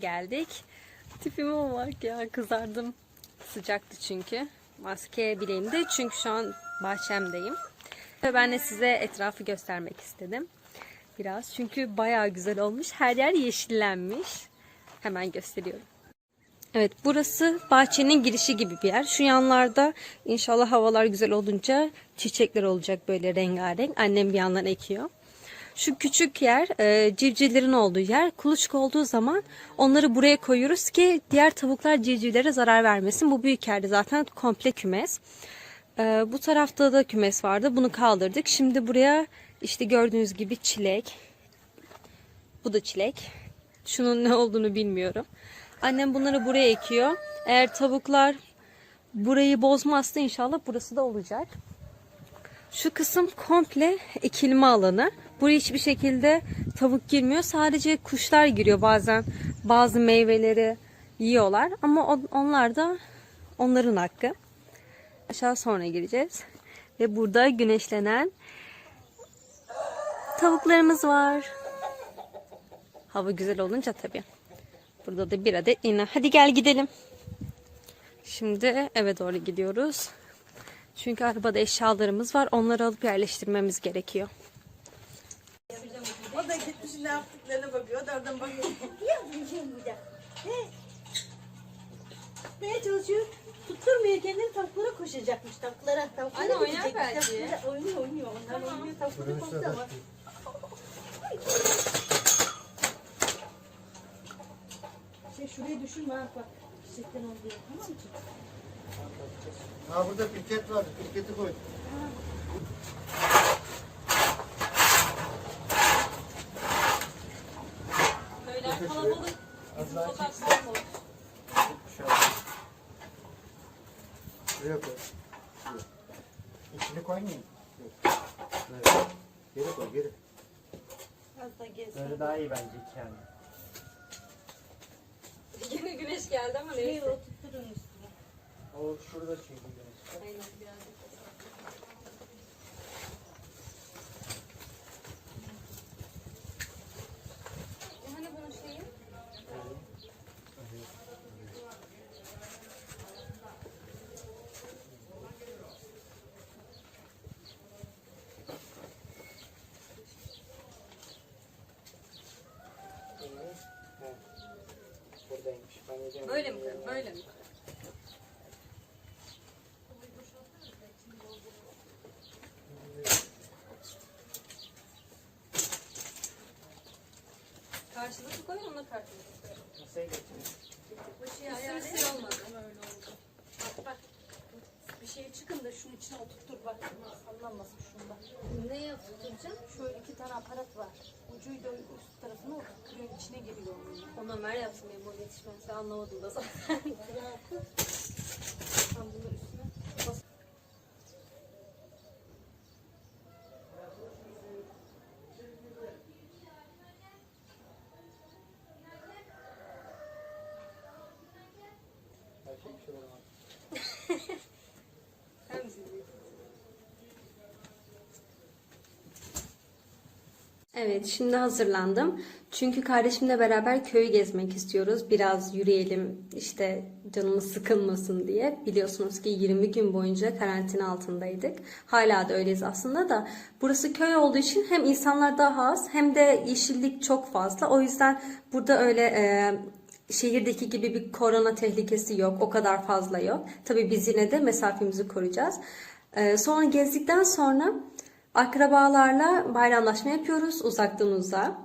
geldik. Tipime bak ya kızardım. Sıcaktı çünkü. Maske bileğimde çünkü şu an bahçemdeyim. Ve ben de size etrafı göstermek istedim. Biraz çünkü bayağı güzel olmuş. Her yer yeşillenmiş. Hemen gösteriyorum. Evet burası bahçenin girişi gibi bir yer. Şu yanlarda inşallah havalar güzel olunca çiçekler olacak böyle rengarenk. Annem bir yandan ekiyor. Şu küçük yer e, civcivlerin olduğu yer. Kuluçka olduğu zaman onları buraya koyuyoruz ki diğer tavuklar civcivlere zarar vermesin. Bu büyük yerde zaten komple kümes. E, bu tarafta da kümes vardı. Bunu kaldırdık. Şimdi buraya işte gördüğünüz gibi çilek. Bu da çilek. Şunun ne olduğunu bilmiyorum. Annem bunları buraya ekiyor. Eğer tavuklar burayı bozmazsa inşallah burası da olacak. Şu kısım komple ekilme alanı. Buraya hiçbir şekilde tavuk girmiyor. Sadece kuşlar giriyor bazen. Bazı meyveleri yiyorlar. Ama on- onlar da onların hakkı. Aşağı sonra gireceğiz. Ve burada güneşlenen tavuklarımız var. Hava güzel olunca tabii. Burada da bir adet iğne. Hadi gel gidelim. Şimdi eve doğru gidiyoruz. Çünkü arabada eşyalarımız var. Onları alıp yerleştirmemiz gerekiyor. Ne yaptıklarına bakıyor. Oradan bakıyor. Yapmayacağım burada. He. Tutmaya çalışıyor. Tutturmuyor kendini tavuklara koşacakmış. Tavuklara. Tavuklara Anne, oynar belki. Tavuklara Oynuyor oynuyor. Onlar oynuyor. Tavuklara koştu ama. Şey şuraya düşürme ha bak. Çiçekten oluyor. Tamam mı? Ha burada pirket var. Pirketi koy. Köyler kalabalık. Az daha çek. kalabalık. Şöyle. Şuraya koy. Şuraya. İçini koymayayım. Yok. Evet. Geri koy geri. Az da gez. Böyle daha iyi bence iki yani. Yine güneş geldi ama Şurayı neyse. oturtturun üstüne. O şurada çünkü güneş. Aynen birazcık. Böyle mi? Böyle mi? Karşılıklı koy onunla karşılıklı koy. Masaya getireyim. Bu şey ayarlı olmadı. Böyle oldu. Bak bak. Bir şey çıkın da şunun içine oturtur bak. Sallanmasın şunda. Neye tutacağım? Şöyle iki tane aparat var. Ucuyu da üst içine giriyor. Onu Ömer yapsın benim o yetişmesi anlamadım da zaten. Tam bunun üstüne. bas- Her şey bir şey. Evet, şimdi hazırlandım. Çünkü kardeşimle beraber köyü gezmek istiyoruz. Biraz yürüyelim, işte canımız sıkılmasın diye. Biliyorsunuz ki 20 gün boyunca karantina altındaydık. Hala da öyleyiz aslında da. Burası köy olduğu için hem insanlar daha az hem de yeşillik çok fazla. O yüzden burada öyle e, şehirdeki gibi bir korona tehlikesi yok. O kadar fazla yok. Tabii biz yine de mesafemizi koruyacağız. Ee, sonra gezdikten sonra akrabalarla bayramlaşma yapıyoruz uzağa.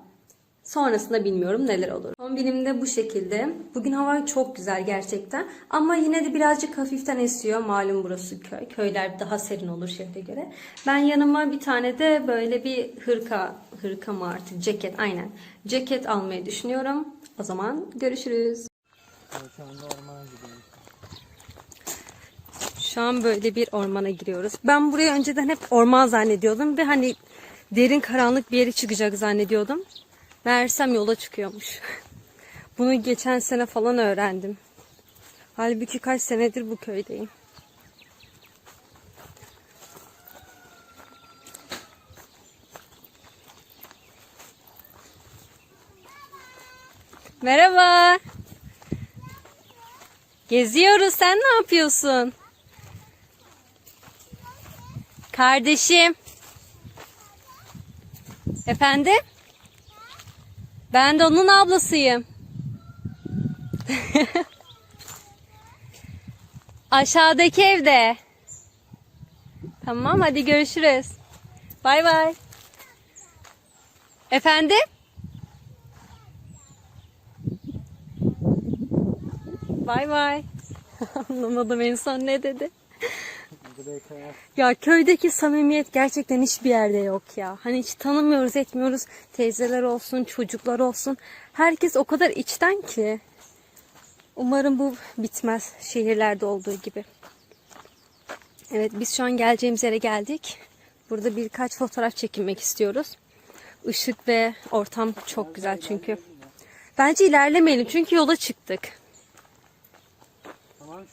Sonrasında bilmiyorum neler olur. Kombinim de bu şekilde. Bugün hava çok güzel gerçekten. Ama yine de birazcık hafiften esiyor. Malum burası köy. Köyler daha serin olur şehre göre. Ben yanıma bir tane de böyle bir hırka, hırka mı artık ceket aynen. Ceket almayı düşünüyorum. O zaman görüşürüz. Şu anda ormana gidiyorum. Şu an böyle bir ormana giriyoruz. Ben burayı önceden hep orman zannediyordum ve hani derin karanlık bir yere çıkacak zannediyordum. Meğersem yola çıkıyormuş. Bunu geçen sene falan öğrendim. Halbuki kaç senedir bu köydeyim. Merhaba. Geziyoruz. Sen ne yapıyorsun? Kardeşim. Efendim? Ben de onun ablasıyım. Aşağıdaki evde. Tamam hadi görüşürüz. Bay bay. Efendim? Bay bay. Anlamadım en son ne dedi. Ya köydeki samimiyet gerçekten hiçbir yerde yok ya. Hani hiç tanımıyoruz etmiyoruz. Teyzeler olsun, çocuklar olsun. Herkes o kadar içten ki. Umarım bu bitmez şehirlerde olduğu gibi. Evet biz şu an geleceğimiz yere geldik. Burada birkaç fotoğraf çekinmek istiyoruz. Işık ve ortam çok güzel çünkü. Bence ilerlemeyelim çünkü yola çıktık.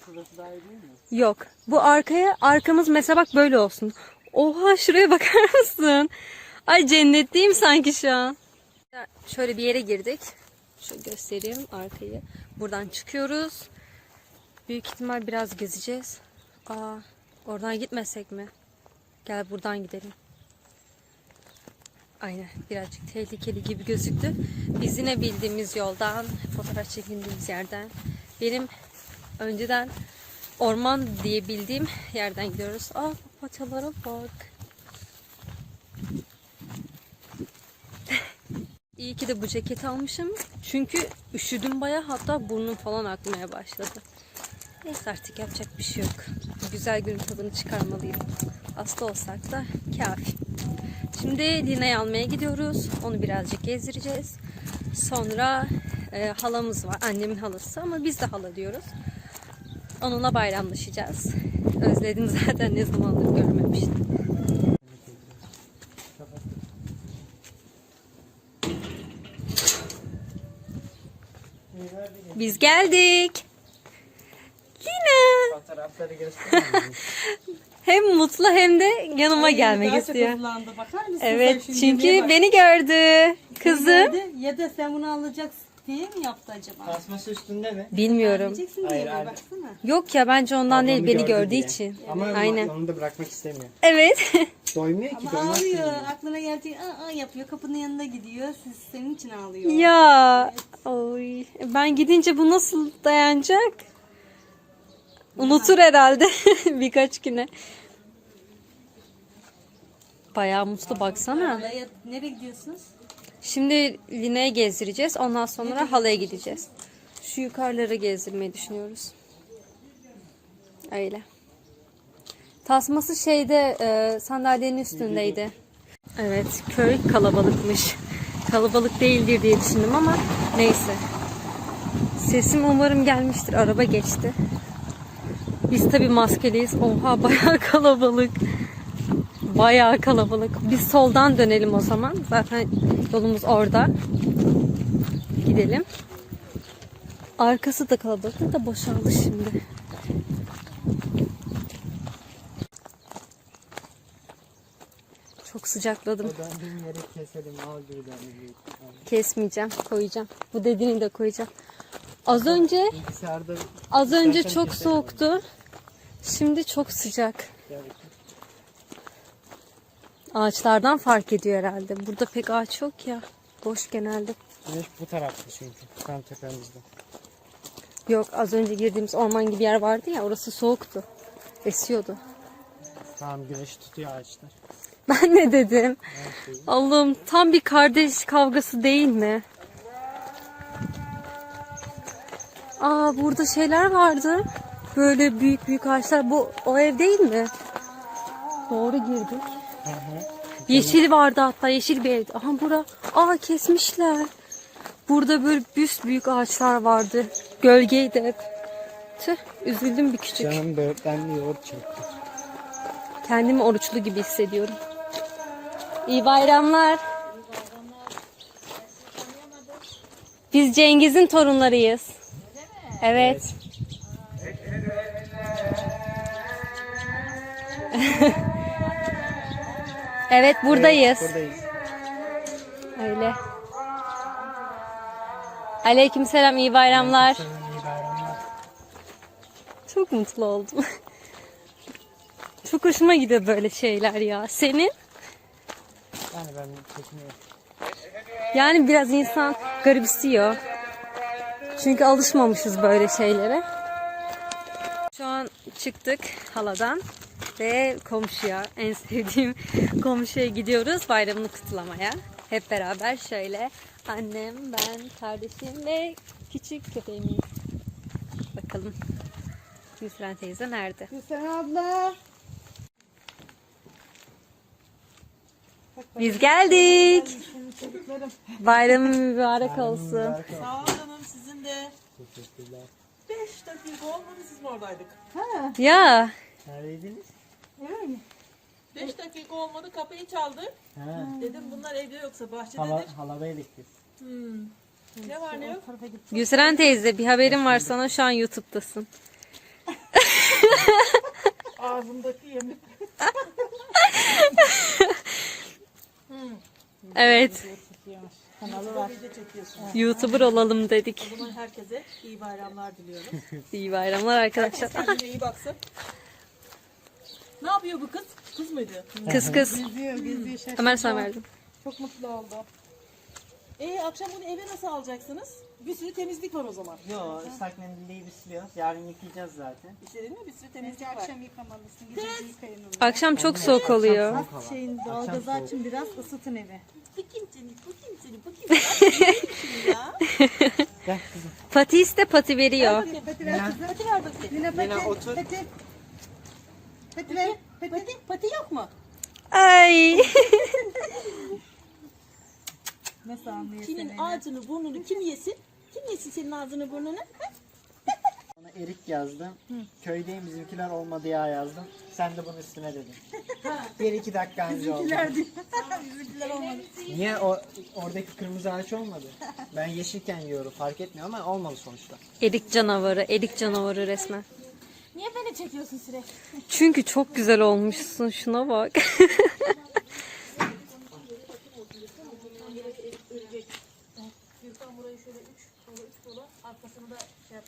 Şurası daha iyi değil mi? Yok. Bu arkaya arkamız mesela bak böyle olsun. Oha şuraya bakar mısın? Ay cennetteyim sanki şu an. Şöyle bir yere girdik. Şöyle göstereyim arkayı. Buradan çıkıyoruz. Büyük ihtimal biraz gezeceğiz. Aa, oradan gitmesek mi? Gel buradan gidelim. Aynen birazcık tehlikeli gibi gözüktü. Biz yine bildiğimiz yoldan, fotoğraf çekindiğimiz yerden. Benim önceden orman diye bildiğim yerden gidiyoruz. Aa papatyalara bak. İyi ki de bu ceketi almışım. Çünkü üşüdüm baya hatta burnum falan akmaya başladı. Neyse artık yapacak bir şey yok. Güzel günün tadını çıkarmalıyım. Hasta olsak da kafi. Şimdi Lina'yı almaya gidiyoruz. Onu birazcık gezdireceğiz. Sonra e, halamız var. Annemin halası ama biz de hala diyoruz. Onunla bayramlaşacağız. Özledim zaten ne zamandır görmemiştim. Biz geldik. Lina. Hem mutlu hem de yanıma gelmek Daha istiyor. Bakar mısın Evet çünkü beni gördü. Kızım. Ya da sen bunu alacaksın diye mi yaptı acaba? Tasması üstünde mi? Bilmiyorum. Diyeceksin diye Hayır, mi? hayır. Baksana. Yok ya bence ondan değil Ablamı beni gördü gördüğü diye. için. Ama Aynen. onu da bırakmak istemiyor. Evet. Doymuyor ki. Ama doymaz ağlıyor. ki. Aklına geldiği aa, aa yapıyor. Kapının yanında gidiyor. Siz senin için ağlıyor. ya. Oy. Ben gidince bu nasıl dayanacak? Unutur herhalde birkaç güne. Bayağı mutlu baksana. Halaya- Nereye gidiyorsunuz? Şimdi Line'ye gezdireceğiz. Ondan sonra halaya gideceğiz. Şu yukarıları gezdirmeyi düşünüyoruz. Öyle. Tasması şeyde e, sandalyenin üstündeydi. Evet köy kalabalıkmış. Kalabalık değildir diye düşündüm ama neyse. Sesim umarım gelmiştir. Araba geçti. Biz tabi maskeliyiz. Oha bayağı kalabalık. Bayağı kalabalık. Biz soldan dönelim o zaman. Zaten yolumuz orada. Gidelim. Arkası da kalabalık da boşaldı şimdi. Çok sıcakladım. Keselim. Kesmeyeceğim, koyacağım. Bu dediğini de koyacağım. Az önce az önce çok soğuktu. Şimdi çok sıcak. Ağaçlardan fark ediyor herhalde. Burada pek ağaç yok ya. Boş genelde. Güneş bu tarafta çünkü. Tam tepemizde. Yok az önce girdiğimiz orman gibi yer vardı ya orası soğuktu. Esiyordu. Tamam güneş tutuyor ağaçlar. Ben ne dedim? Allah'ım tam bir kardeş kavgası değil mi? Aa burada şeyler vardı. Böyle büyük büyük ağaçlar. Bu o ev değil mi? Doğru girdik. Yeşil vardı hatta yeşil bir ev. Aha bura. Aa kesmişler. Burada böyle büs büyük ağaçlar vardı. Gölgeydi hep. Tüh üzüldüm bir küçük. Canım böğürtlenli yoğurt çekti. Kendimi oruçlu gibi hissediyorum. İyi bayramlar. Biz Cengiz'in torunlarıyız. Evet. evet buradayız. Buradayız. Öyle. Aleykümselam iyi bayramlar. İyi bayramlar. Çok mutlu oldum. Çok hoşuma gidiyor böyle şeyler ya. Senin? Yani ben çekmiyorum. Yani biraz insan garipsiyor. Çünkü alışmamışız böyle şeylere. Şu an çıktık haladan ve komşuya, en sevdiğim komşuya gidiyoruz bayramını kutlamaya. Hep beraber şöyle annem, ben, kardeşim ve küçük köpeğimiz. Bakalım Gülseren teyze nerede? Gülsen abla. Biz geldik. Bayramı mübarek olsun. Sağ olun canım sizin de. Teşekkürler. 5 dakika olmadı siz mi oradaydık? Ya Neredeydiniz? 5 dakika olmadı kapıyı çaldı. Ha. Dedim bunlar evde yoksa bahçededir. Hala, haladaydık biz. Hmm. Ne var ne yok? Gülseren teyze bir haberim var sana şu an YouTube'dasın. Ağzımdaki yemek. Evet. Kanalı var. YouTuber olalım dedik. O zaman herkese iyi bayramlar diliyorum. İyi bayramlar arkadaşlar. Kendine iyi baksın. Ne yapıyor bu kız? Kız mıydı? Kız kız. Geziyor geziyor şaşırdı. Ömer sana verdim. Çok mutlu oldu. E akşam bunu eve nasıl alacaksınız? Bir sürü temizlik var o zaman. Yo ıslak mendilleyi biz siliyoruz. Yarın yıkayacağız zaten. İşte değil mi? Bir sürü Bence temizlik var. akşam yıkamalısın. Gece yıkayın onu. Akşam çok soğuk oluyor. Az şeyin doğalgazı soğuk. açın biraz ısıtın evi. Bakayım seni, bakayım seni, bakayım seni. Ay, ya? Gel kızım. Pati iste pati veriyor. Pati ver kızım. Hadi ver bakayım. Lina pati. Lina otur. Pati. Pati ver. Pati. Pati, pati yok mu? Ay. Nasıl anlıyor Kimin seni? ağzını burnunu kim yesin? Kim yesin senin ağzını burnunu? Ona erik yazdım. Köydeyim bizimkiler olmadı ya yazdım. Sen de bunun üstüne dedin. bir iki dakika önce oldu. Bizimkiler olmadı. Niye o oradaki kırmızı ağaç olmadı? Ben yeşilken yiyorum fark etmiyor ama olmadı sonuçta. Erik canavarı, erik canavarı resmen. Niye beni çekiyorsun sürekli? Çünkü çok güzel olmuşsun. Şuna bak.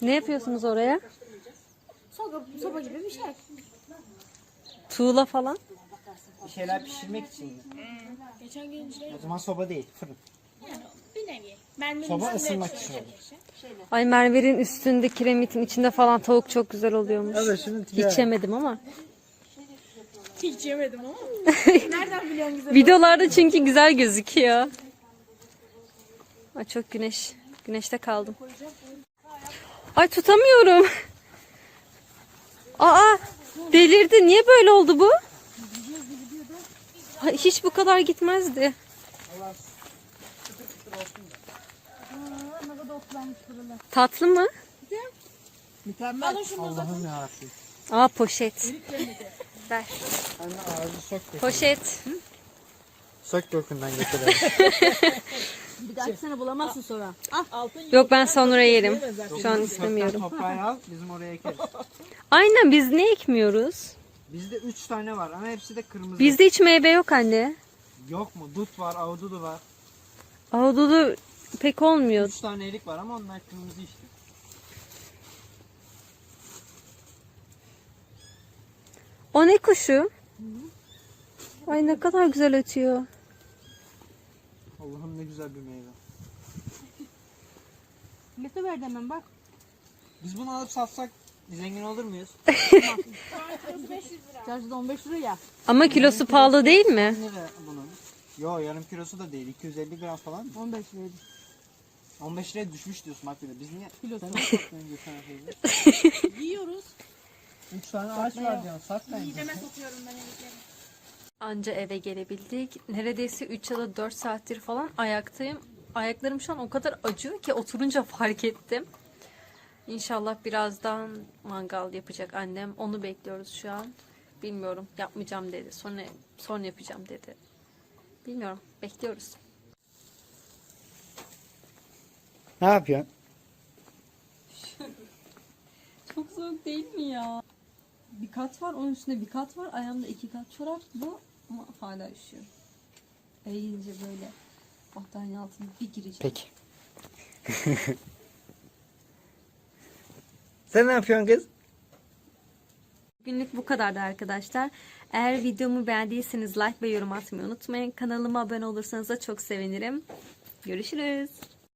ne yapıyorsunuz oraya? Soba, soba gibi bir şey. Tuğla falan. Bir şeyler pişirmek için mi? Geçen gün şey O zaman soba değil fırın. Bir nevi. Ben Soba ısınmak için. Ay Merve'nin üstünde kiremitin içinde falan tavuk çok güzel oluyormuş. Evet şimdi Hiç yemedim ama. hiç yemedim ama. Nereden biliyorsun güzel? Videolarda çünkü güzel gözüküyor. Ay çok güneş. Güneşte kaldım. Ay tutamıyorum. Aa delirdi. Niye böyle oldu bu? Ay, hiç bu kadar gitmezdi. Ne kadar otlanmış buralar. Tatlı mı? Mükemmel. Alın şunu. Allah'ım yarabbim. Aa poşet. Ver. Anne ağzı sok de. Poşet. Sok dokundan getirelim. Bir dahaki sene bulamazsın sonra. Altın Yok ben sonra yerim. Şu an istemiyorum. Toprağı al bizim oraya ekeriz. Aynen biz ne ekmiyoruz? Bizde 3 tane var ama hepsi de kırmızı. Bizde hiç meyve yok anne. Yok mu? Dut var, avududu var. Ahududu pek olmuyor. 3 tane erik var ama onlar kırmızı işte. O ne kuşu? Ay ne kadar güzel ötüyor. Allah'ım ne güzel bir meyve. Mete ver hemen bak. Biz bunu alıp satsak zengin olur muyuz? Çarşıda 15 lira ya. Ama kilosu pahalı değil mi? 1000 lira bunun. Yo yarım kilosu da değil. 250 gram falan mı? 15 liraydı. 15 liraya düşmüş diyorsun de. Biz niye? Kilosu. Sen yiyoruz. 3 tane ağaç var diyorsun. Sat bence. Anca eve gelebildik. Neredeyse 3 ya da 4 saattir falan ayaktayım. Ayaklarım şu an o kadar acıyor ki oturunca fark ettim. İnşallah birazdan mangal yapacak annem. Onu bekliyoruz şu an. Bilmiyorum. Yapmayacağım dedi. Sonra sonra yapacağım dedi. Bilmiyorum. Bekliyoruz. Ne yapıyorsun? Çok soğuk değil mi ya? Bir kat var, onun üstünde bir kat var. Ayağımda iki kat çorap bu ama hala üşüyor. Eğilince böyle battaniye altına bir gireceğim. Peki. Sen ne yapıyorsun kız? Günlük bu kadardı arkadaşlar. Eğer videomu beğendiyseniz like ve yorum atmayı unutmayın. Kanalıma abone olursanız da çok sevinirim. Görüşürüz.